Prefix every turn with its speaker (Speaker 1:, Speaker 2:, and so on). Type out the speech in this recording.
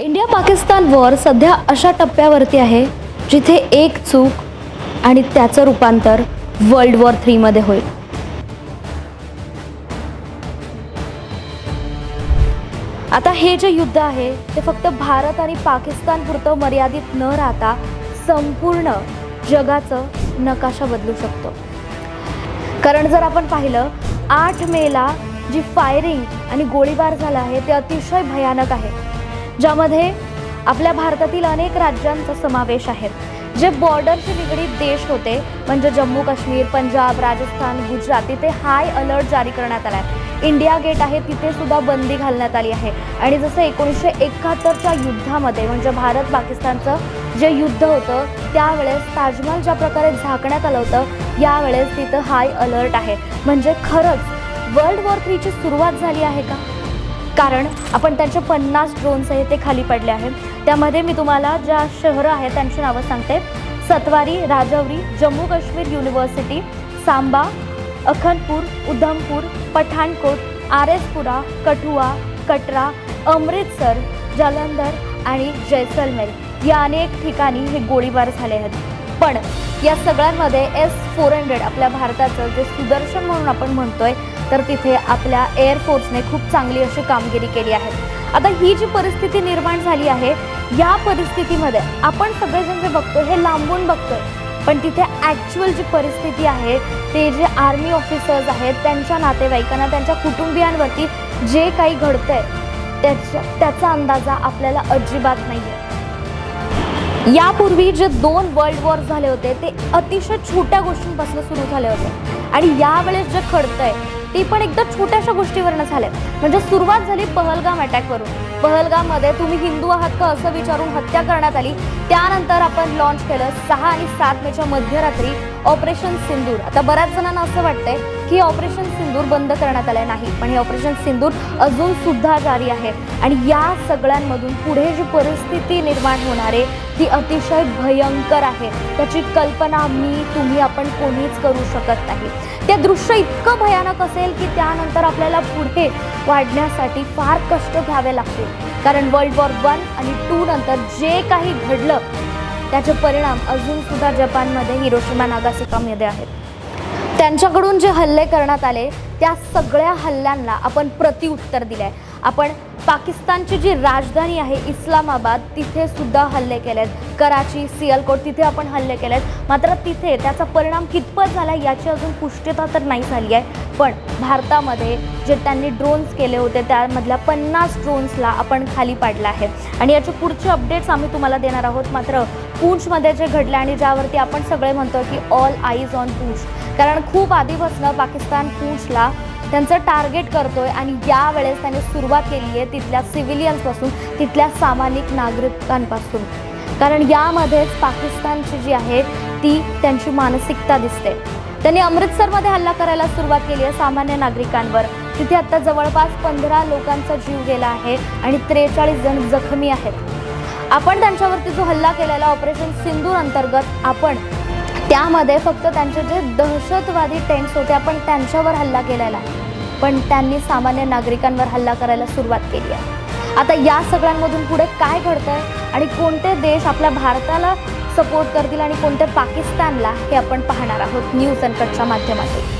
Speaker 1: India Pakistan war सध्या अशा टप्प्यावरती आहे जिथे एक चूक आणि त्याचं रूपांतर वर्ल्ड वॉर थ्रीमध्ये होईल. आता हे जे युद्ध आहे ते फक्त भारत आणि पाकिस्तान पुरतं मर्यादित न राहता संपूर्ण जगाचं नकाशा बदलू शकतो. कारण जर आपण पाहिलं आठ मेला जी फायरिंग आणि गोळीबार झाला आहे ते अतिशय भयानक आहे. ज्यामध्ये आपल्या भारतातील अनेक राज्यांचा समावेश आहे. जे बॉर्डरशी निगडीत देश होते म्हणजे जम्मू काश्मीर पंजाब राजस्थान गुजरात तिथे हाय अलर्ट जारी करण्यात आला आहे इंडिया गेट आहे तिथे सुद्धा बंदी घालण्यात आली आहे. आणि जसं एकोणीसशे एकाहत्तरच्या युद्धामध्ये म्हणजे भारत पाकिस्तानचं जे युद्ध होतं त्यावेळेस ताजमहल ज्या प्रकारे झाकण्यात आलं होतं यावेळेस तिथं हाय अलर्ट आहे. म्हणजे खरंच वर्ल्ड वॉर थ्रीची सुरुवात झाली आहे का? कारण आपण त्यांचे पन्नास ड्रोन्स आहे ते खाली पडले आहेत त्यामध्ये मी तुम्हाला ज्या शहरं आहेत त्यांची नावं सांगते. सतवारी राजौरी जम्मू काश्मीर युनिव्हर्सिटी सांबा अखनपूर उधमपूर पठाणकोट आर कठुआ कटरा अमृतसर जालंधर आणि जैसलमेर या अनेक ठिकाणी हे गोळीबार झाले आहेत. पण या सगळ्यांमध्ये एस फोर हंड्रेड आपल्या भारताचं जे सुदर्शन म्हणून आपण म्हणतोय तर तिथे आपल्या एअरफोर्सने खूप चांगली अशी कामगिरी केली आहे. आता ही जी परिस्थिती निर्माण झाली आहे या परिस्थितीमध्ये आपण सगळेजण जे बघतो हे लांबून बघतोय. पण तिथे ॲक्च्युअल जी परिस्थिती आहे ते जे आर्मी ऑफिसर्स आहेत त्यांच्या नातेवाईकांना त्यांच्या कुटुंबियांवरती जे काही घडतंय त्याच्या त्याचा अंदाजा आपल्याला अजिबात नाही आहे यापूर्वी जे दोन वर्ल्ड वॉर झाले होते ते अतिशय छोट्या गोष्टींपासून सुरू झाले होते. आणि यावेळेस जे खडतंय ती पण एकदा छोट्याशा गोष्टीवरनं झाले म्हणजे सुरुवात झाली पहलगाम अटॅकवरून पहलगाममध्ये तुम्ही हिंदू आहात का असं विचारून हत्या करण्यात आली. त्यानंतर आपण लॉन्च केलं सहा आणि सात मेच्या मध्यरात्री ऑपरेशन सिंदूर. आता बऱ्याच जणांना असं वाटतंय ही ऑपरेशन सिंदूर बंद करण्यात आलं नाही पण हे ऑपरेशन सिंदूर अजून सुद्धा जारी आहे. आणि या सगळ्यांमधून पुढे जी परिस्थिती निर्माण होणार आहे ती अतिशय भयंकर आहे. त्याची कल्पना मी तुम्ही आपण कोणीच करू शकत नाही. ते दृश्य इतकं भयानक असेल की त्यानंतर आपल्याला पुढे वाढण्यासाठी फार कष्ट घ्यावे लागतील. कारण वर्ल्ड वॉर वन आणि टू नंतर जे काही घडलं त्याचे परिणाम अजून सुद्धा जपानमध्ये हिरोशिमा नागासिकामध्ये आहेत. त्यांच्याकडून जे हल्ले करण्यात आले त्या सगळ्या हल्ल्यांना आपण प्रतिउत्तर दिलं आहे आपण पाकिस्तानची जी राजधानी आहे इस्लामाबाद तिथे सुद्धा हल्ले केलेत. कराची सियालकोट तिथे आपण हल्ले केलेत. मात्र तिथे त्याचा परिणाम कितपत झाला याची अजून पुष्टता तर नाही झाली आहे. पण भारतामध्ये जे त्यांनी ड्रोन्स केले होते त्यामधल्या पन्नास ड्रोन्सला आपण खाली पाडला आहे. आणि याचे पुढचे अपडेट्स आम्ही तुम्हाला देणार आहोत. मात्र पूंछमध्ये जे घडलं आणि ज्यावरती आपण सगळे म्हणतो की ऑल आईज ऑन पूंछ. कारण खूप आधीपासून पाकिस्तान पूंछला त्यांचं टार्गेट करतोय आणि यावेळेस त्याने सुरुवात केली आहे तिथल्या सिव्हिलियन्सपासून तिथल्या सामानिक नागरिकांपासून. कारण यामध्येच पाकिस्तानची जी आहे ती त्यांची मानसिकता दिसते. त्यांनी अमृतसरमध्ये हल्ला करायला सुरुवात केली आहे सामान्य नागरिकांवर. तिथे आता जवळपास पंधरा लोकांचा जीव गेला आहे आणि त्रेचाळीस जण जखमी आहेत. आपण त्यांच्यावरती जो हल्ला केलेला ऑपरेशन सिंदूर अंतर्गत आपण त्यामध्ये फक्त त्यांचे जे दहशतवादी टेंट्स होते आपण त्यांच्यावर हल्ला केलेला पण त्यांनी सामान्य नागरिकांवर हल्ला करायला सुरुवात केली आहे. आता या सगळ्यांमधून पुढे काय घडतंय आणि कोणते देश आपल्या भारताला सपोर्ट करतील आणि कोणते पाकिस्तानला हे आपण पाहणार आहोत. न्यूज अनकटच्या माध्यमातून.